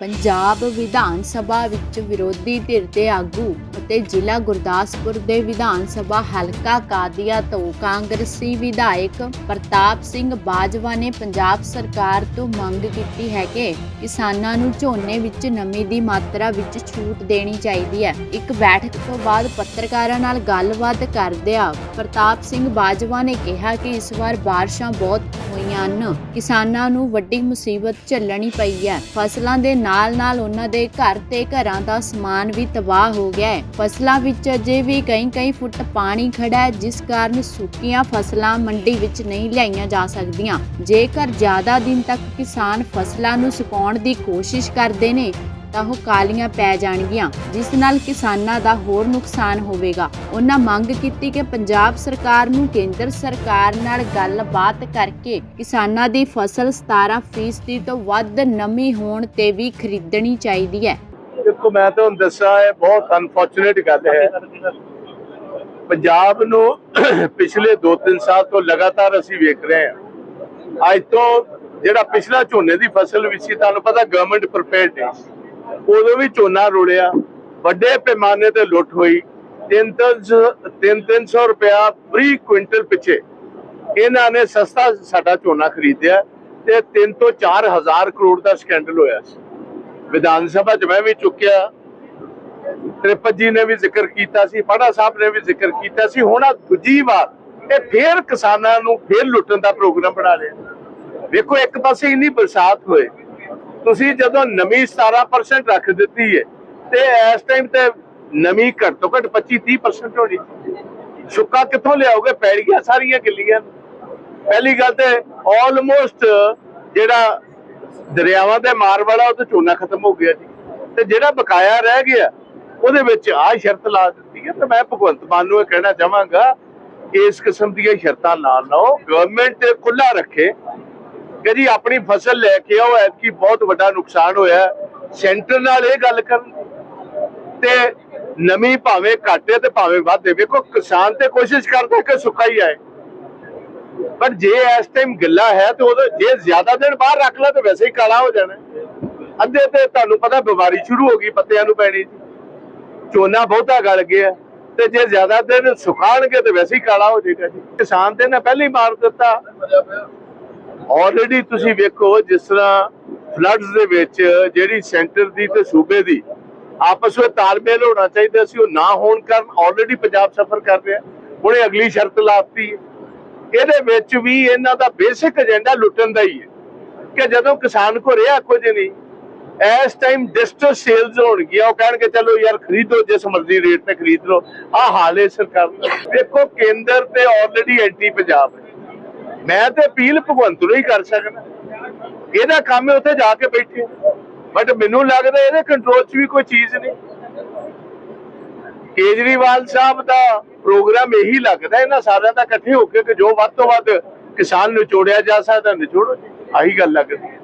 ਪੰਜਾਬ ਵਿਧਾਨ ਸਭਾ ਵਿੱਚ ਵਿਰੋਧੀ ਧਿਰ ਦੇ ਆਗੂ ਅਤੇ ਜ਼ਿਲ੍ਹਾ ਗੁਰਦਾਸਪੁਰ ਦੇ ਵਿਧਾਨ ਸਭਾ ਹਲਕਾ ਕਾਦੀਆ ਤੋਂ ਕਾਂਗਰਸੀ ਵਿਧਾਇਕ ਪ੍ਰਤਾਪ ਸਿੰਘ ਬਾਜਵਾ ਨੇ ਪੰਜਾਬ ਸਰਕਾਰ ਤੋਂ ਮੰਗ ਕੀਤੀ ਹੈ ਕਿ ਕਿਸਾਨਾਂ ਨੂੰ ਝੋਨੇ ਵਿੱਚ ਨਮੀ ਦੀ ਮਾਤਰਾ ਵਿੱਚ ਛੂਟ ਦੇਣੀ ਚਾਹੀਦੀ ਹੈ। ਇੱਕ ਬੈਠਕ ਤੋਂ ਬਾਅਦ ਪੱਤਰਕਾਰਾਂ ਨਾਲ ਗੱਲਬਾਤ ਕਰਦਿਆਂ ਪ੍ਰਤਾਪ ਸਿੰਘ ਬਾਜਵਾ ਨੇ ਕਿਹਾ ਕਿ ਇਸ ਵਾਰ ਬਾਰਿਸ਼ਾਂ ਬਹੁਤ ਹੋਈਆਂ ਹਨ। ਕਿਸਾਨਾਂ ਨੂੰ ਵੱਡੀ ਮੁਸੀਬਤ ਝੱਲਣੀ ਪਈ ਹੈ। ਫਸਲਾਂ ਦੇ ਨਾਲ-ਨਾਲ ਉਹਨਾਂ ਦੇ ਘਰ ਤੇ ਘਰਾਂ ਦਾ ਸਮਾਨ ਵੀ ਤਬਾਹ ਹੋ ਗਿਆ ਹੈ। ਫਸਲਾਂ ਵਿੱਚ ਅਜੇ ਵੀ ਕਈ-ਕਈ ਫੁੱਟ ਪਾਣੀ ਖੜਾ ਹੈ, ਜਿਸ ਕਾਰਨ ਸੁੱਕੀਆਂ ਫਸਲਾਂ ਮੰਡੀ ਵਿੱਚ ਨਹੀਂ ਲਿਆਈਆਂ ਜਾ ਸਕਦੀਆਂ। ਜੇਕਰ ਜ਼ਿਆਦਾ ਦਿਨ ਤੱਕ ਕਿਸਾਨ ਫਸਲਾਂ ਨੂੰ ਸੁਕਾਉਣ ਦੀ ਕੋਸ਼ਿਸ਼ ਕਰਦੇ ਨੇ ਤਾਂ ਉਹ ਕਾਲੀਆਂ ਪੈ ਜਾਣਗੀਆਂ, ਜਿਸ ਨਾਲ ਕਿਸਾਨਾਂ ਦਾ ਹੋਰ ਨੁਕਸਾਨ ਹੋਵੇਗਾ। ਉਹਨਾਂ ਮੰਗ ਕੀਤੀ ਕਿ ਪੰਜਾਬ ਸਰਕਾਰ ਨੂੰ ਕੇਂਦਰ ਸਰਕਾਰ ਨਾਲ ਗੱਲਬਾਤ ਕਰਕੇ ਕਿਸਾਨਾਂ ਦੀ ਫਸਲ 17% ਤੋਂ ਵੱਧ ਨਮੀ ਹੋਣ ਤੇ ਵੀ ਖਰੀਦਣੀ ਚਾਹੀਦੀ ਹੈ। ਦੇਖੋ, ਮੈਂ ਤੁਹਾਨੂੰ ਦੱਸਾਂ, ਇਹ ਬਹੁਤ ਅਨਫੋਰਚੂਨੇਟ ਗੱਲ ਹੈ। ਪੰਜਾਬ ਨੂੰ ਪਿਛਲੇ 2-3 ਸਾਲ ਤੋਂ ਲਗਾਤਾਰ ਅਸੀਂ ਵੇਖ ਰਹੇ ਹਾਂ। ਅੱਜ ਤੋਂ ਜਿਹੜਾ ਪਿਛਲਾ ਝੋਨੇ ਦੀ ਫਸਲ ਵੀ ਸੀ, ਤੁਹਾਨੂੰ ਪਤਾ ਗਵਰਨਮੈਂਟ ਪ੍ਰੀਪੇਅਰਡ ਹੈ। ਉਦੋਂ ਵੀ ਝੋਨਾ ਰੁਲਿਆ ਵੱਡੇ ਪੈਮਾਨੇ ਤੇ ਲੁੱਟ ਹੋਈ 3-300 ਰੁਪਇਆ ਫ੍ਰੀ ਕੁਇੰਟਲ ਪਿੱਛੇ। ਇਹਨਾਂ ਨੇ ਸਸਤਾ ਸਾਡਾ ਝੋਨਾ ਖਰੀਦਿਆ ਤੇ 3 ਤੋਂ 4 ਕਰੋੜ ਦਾ ਸਕੈਂਡਲ ਹੋਇਆ ਸੀ। ਵਿਧਾਨ ਸਭਾ 'ਚ ਮੈਂ ਵੀ ਚੁੱਕਿਆ ਤ੍ਰਿਪਤ ਜੀ ਨੇ ਵੀ ਜ਼ਿਕਰ ਕੀਤਾ ਸੀ, ਪਾੜਾ ਸਾਹਿਬ ਨੇ ਵੀ ਜ਼ਿਕਰ ਕੀਤਾ ਸੀ। ਹੁਣ ਆ ਦੂਜੀ ਵਾਰ ਇਹ ਫੇਰ ਕਿਸਾਨਾਂ ਨੂੰ ਫੇਰ ਲੁੱਟਣ ਦਾ ਪ੍ਰੋਗਰਾਮ ਬਣਾ ਲਿਆ। ਵੇਖੋ, ਇੱਕ ਪਾਸੇ ਇੰਨੀ ਬਰਸਾਤ ਹੋਏ ਤੁਸੀਂ ਜਦੋਂ ਨਮੀ 17% ਰੱਖ ਦਿੱਤੀ ਹੈ ਤੇ ਇਸ ਟਾਈਮ ਤੇ ਨਮੀ ਘੱਟ ਤੋਂ ਘੱਟ 25 30% ਹੋਣੀ ਸੁੱਕਾ ਕਿੱਥੋਂ ਲਿਆਓਗੇ? ਪੈੜੀਆਂ ਸਾਰੀਆਂ ਗਿੱਲੀਆਂ। ਪਹਿਲੀ ਗੱਲ ਤੇ ਆਲਮੋਸਟ ਜਿਹੜਾ ਦਰਿਆਵਾਂ ਦੇ ਮਾਰ ਵਾਲਾ ਉਹ ਤੇ ਝੋਨਾ ਖਤਮ ਹੋ ਗਿਆ ਜੀ। ਤੇ ਜਿਹੜਾ ਬਕਾਇਆ ਰਹਿ ਗਿਆ, ਉਹਦੇ ਵਿੱਚ ਆ ਸ਼ਰਤ ਲਾ ਦਿੱਤੀ ਹੈ ਤੇ ਮੈਂ ਭਗਵੰਤ ਮਾਨ ਨੂੰ ਇਹ ਕਹਿਣਾ ਚਾਹਾਂਗਾ, ਇਸ ਕਿਸਮ ਦੀਆਂ ਸ਼ਰਤਾਂ ਨਾ ਲਾਓ। ਗਵਰਨਮੈਂਟ ਖੁੱਲਾ ਰੱਖੇ। ਕਿ ਜੀ ਆਪਣੀ ਫਸਲ ਲੈ ਕੇ ਆਓ, ਐਤਕੀ ਬਹੁਤ ਵੱਡਾ ਨੁਕਸਾਨ ਹੋਇਆ ਸੈਂਟਰ ਨਾਲ ਇਹ ਗੱਲ ਕਰਨ ਤੇ ਨਮੀ ਭਾਵੇਂ ਘਾਟੇ ਤੇ ਭਾਵੇਂ ਵਾਧੇ, ਵੇਖੋ ਕਿਸਾਨ ਤੇ ਕੋਸ਼ਿਸ਼ ਕਰਦਾ ਕਿ ਸੁੱਕਾ ਹੀ ਆਏ। ਪਰ ਜੇ ਇਸ ਟਾਈਮ ਗਿੱਲਾ ਹੈ ਤੇ ਉਹਦੇ ਜੇ ਜ਼ਿਆਦਾ ਦਿਨ ਬਾਹਰ ਰੱਖ ਲਾ ਤੇ ਵੈਸੇ ਹੀ ਕਾਲਾ ਹੋ ਜਾਣਾ। ਅੱਧੇ ਤੇ ਤੁਹਾਨੂੰ ਪਤਾ ਬਿਮਾਰੀ ਸ਼ੁਰੂ ਹੋ ਗਈ, ਪੱਤਿਆਂ ਨੂੰ ਪੈਣੀ ਚੋਨਾ ਬਹੁਤਾ ਗਲ ਗਿਆ ਤੇ ਜੇ ਜ਼ਿਆਦਾ ਦਿਨ ਸੁਕਾਣਗੇ ਤੇ ਵੈਸੇ ਹੀ ਕਾਲਾ ਹੋ ਜਾਏਗਾ ਜੀ। ਕਿਸਾਨ ਤੇ ਨਾ ਪਹਿਲਾਂ ਹੀ ਮਾਰ ਦਿੱਤਾ। ਆਲਰੇਡੀ ਤੁਸੀਂ ਵੇਖੋ, ਜਿਸ ਤਰ੍ਹਾਂ ਫਲੱਡਸ ਦੇ ਵਿੱਚ ਜਿਹੜੀ ਸੈਂਟਰ ਦੀ ਤੇ ਸੂਬੇ ਦੀ ਆਪਸ ਵਿੱਚ ਤਾਲਮੇਲ ਹੋਣਾ ਚਾਹੀਦਾ ਸੀ, ਉਹ ਨਾ ਹੋਣ ਕਾਰਨ ਆਲਰੇਡੀ ਪੰਜਾਬ ਸਫਰ ਕਰ ਰਿਹਾ। ਹੁਣੇ ਅਗਲੀ ਸ਼ਰਤ ਲਾਤੀ ਇਹਦੇ ਵਿੱਚ ਵੀ ਇਹਨਾਂ ਦਾ ਬੇਸਿਕ ਏਜੰਡਾ ਲੁੱਟਣ ਦਾ ਹੀ ਹੈ ਕਿ ਜਦੋਂ ਕਿਸਾਨ ਕੋ ਰਿਹਾ ਕੁਝ ਨਹੀਂ, ਇਸ ਟਾਈਮ ਡਿਸਟ੍ਰਿਕਟ ਸੇਲਸ ਹੋਣਗੀਆਂ, ਉਹ ਕਹਿਣਗੇ, ਚਲੋ ਯਾਰ ਖਰੀਦੋ, ਜਿਸ ਮਰਜ਼ੀ ਰੇਟ ਤੇ ਖਰੀਦ ਲਓ। ਆ ਹਾਲ ਹੈ ਸਰਕਾਰ ਦੇਖੋ ਕੇਂਦਰ ਤੇ ਆਲਰੇਡੀ ਐਂਟੀ ਪੰਜਾਬ ਹੈ। ਮੈਂ ਤੇ ਅਪੀਲ ਭਗਵੰਤ ਨੂੰ ਹੀ ਕਰ ਸਕਦਾ। ਇਹਦਾ ਕੰਮ ਹੈ ਉੱਥੇ ਜਾ ਕੇ ਬੈਠੇ। ਬਟ ਮੈਨੂੰ ਲੱਗਦਾ ਇਹਦੇ ਕੰਟਰੋਲ 'ਚ ਵੀ ਕੋਈ ਚੀਜ਼ ਨਹੀਂ। ਕੇਜਰੀਵਾਲ ਸਾਹਿਬ ਦਾ ਪ੍ਰੋਗਰਾਮ ਇਹੀ ਲੱਗਦਾ, ਇਹਨਾਂ ਸਾਰਿਆਂ ਦਾ ਇਕੱਠੇ ਹੋ ਕੇ ਕਿ ਜੋ ਵੱਧ ਤੋਂ ਵੱਧ ਕਿਸਾਨ ਨਿਚੋੜਿਆ ਜਾ ਸਕਦਾ, ਨਿਚੋੜੋ ਆਹੀ ਗੱਲ ਲੱਗਦੀ। ਹੈ